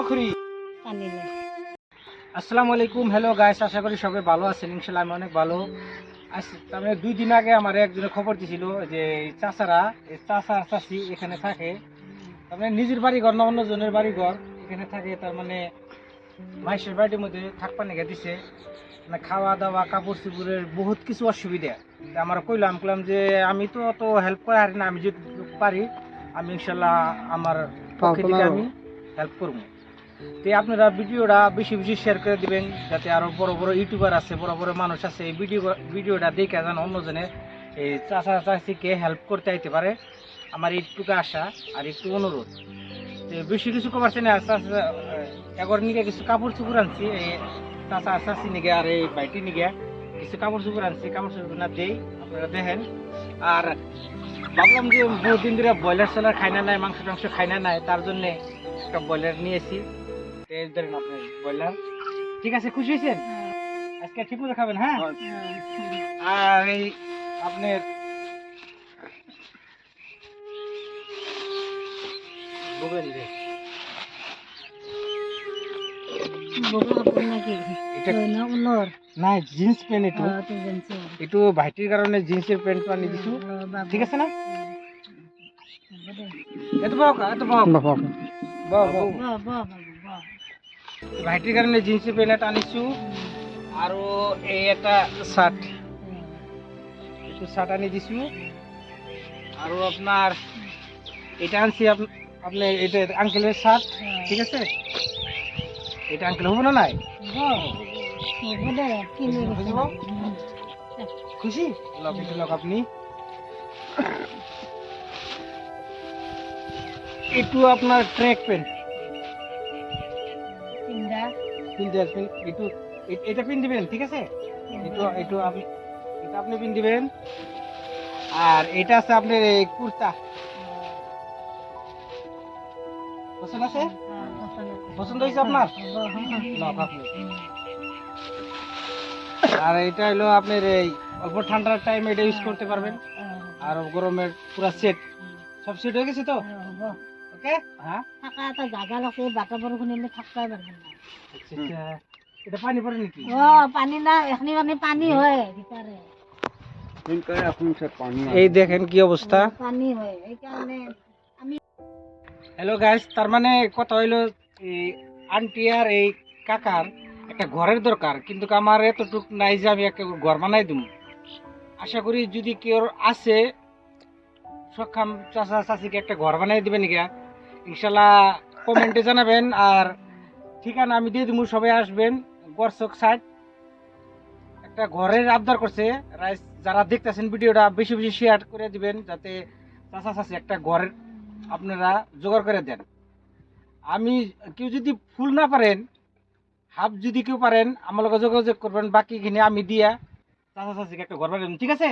অখরি আসসালামু আলাইকুম। Hello guys আশা করি সবাই ভালো আছেন। ইনশাল্লাহ আমি অনেক ভালো। মানে দুই দিন আগে আমার একজনে খবর দিছিল যে চাচারা এই চাচা চাচি এখানে থাকে। তার মানে নিজের বাড়ি ঘর না অন্য জনের বাড়ি ঘর এখানে থাকে তার মানে মাইশের বাড়ির মধ্যে থাকপা নিয়ে দিছে। মানে খাওয়া দাওয়া কাপড় চোপড়ের বহুত কিছু অসুবিধা। আমরা কইলাম কইলাম যে আমি তো অত হেল্প করা হারি না আমি যদি পারি আমি ইনশাল্লাহ আমার পক্ষ থেকে আমি হেল্প করব। তো আপনারা ভিডিওটা বেশি বেশি শেয়ার করে দিবেন, যাতে আরও বড় বড় ইউটিউবার আছে, বড় বড় মানুষ আছে, এই ভিডিও ভিডিওটা দেখে যেন অন্যজনে এই চাচা চাচিকে হেল্প করতে আইতে পারে। আমার এইটুকু আশা আর একটু অনুরোধ। তো বেশি কিছু কমার চাই না এগর নিগে কিছু কাপড় চুপড় আনছি, এই চাচা চাচি নিগে আর এই বাইটি নিগে কিছু কাপড় চুপড় আনছি, কাপড় চুপড় না দেই, আপনারা দেখেন। আর ভাবলাম যে বহুদিন ধরে ব্রয়লার সেলার খাই না নাই, মাংস টাংস খাই না নাই, তার জন্য একটা ব্রয়লার নিয়েছি এই ধরেন আপনি ব্রয়লার ঠিক আছে খুশি হয়েছেন? আজকে ঠিক মতো খাবেন হ্যাঁ? আর এই আপনার জিন্স প্যান্ট একটু। তো জানছি একটু ভাইটির কারণে জিন্সের প্যান্ট আনি দিছু। ঠিক আছে না? এত বাবা। এত বাবা। বাবা ভাইটির কারণে জিন্সের প্যান্ট আনিছু আৰু এই এটা শার্ট একটু শার্ট আনি দিছো আৰু আপনার এটা আনছি আপ- আপনি এটা আঙ্কেলের শার্ট ঠিক আছে? এটা আঙ্কেল হব না নাই? খুশি লক একটু লক আপনি। একটু আপনার ট্র্যাক প্যান্ট পিনতে আসবেন, একটু এটা পিন দিবেন, ঠিক আছে? একটু একটু আপনি এটা আপনি পিন দিবেন। আর এটা আছে আপনার এই কুর্তা। পছন্দ আছে? পছন্দ হয়েছে আপনার? আর এটা হলো আপনার এই, অল্প ঠান্ডার টাইম এটা ইউজ করতে পারবেন। আর গরমের পুরা সেট সব সেট হয়ে গেছে তো? হ্যাঁ থাকা আছে বাটা পারবে না। আচ্ছা, আচ্ছা। এটা পানি পড়ে নাকি? ও পানি না এখানে মানে পানি হয় ভিতরে এই দেখেন কি অবস্থা পানি হয় এই কারণে হ্যালো গাইস তার মানে কথা হইল এই আন্টি আর এই কাকার একটা ঘরের দরকার কিন্তু আমার এতটুক নাই যে আমি একটা ঘর বানাই দিব আশা করি যদি কেউ আছে সক্ষম চাচা চাচিকে একটা ঘর বানাই দিবেন নিকা ইনশাল্লাহ কমেন্টে জানাবেন আর ঠিকানা আমি দিয়ে দিব সবাই আসবেন। গরচক সাইড একটা ঘরের আবদার করছে। রাইস, যারা দেখতেছেন ভিডিওটা, বেশি বেশি শেয়ার করে দিবেন যাতে চাচা চাচি একটা ঘরের আপনারা জোগাড় করে দেন। আমি কেউ যদি ফুল না পারেন, হাফ যদি কেউ পারেন, আমার লগে যোগাযোগ করবেন বাকিখিনি আমি দিয়া চাচা চাচিকে একটা ঘর বানিয়ে ঠিক আছে?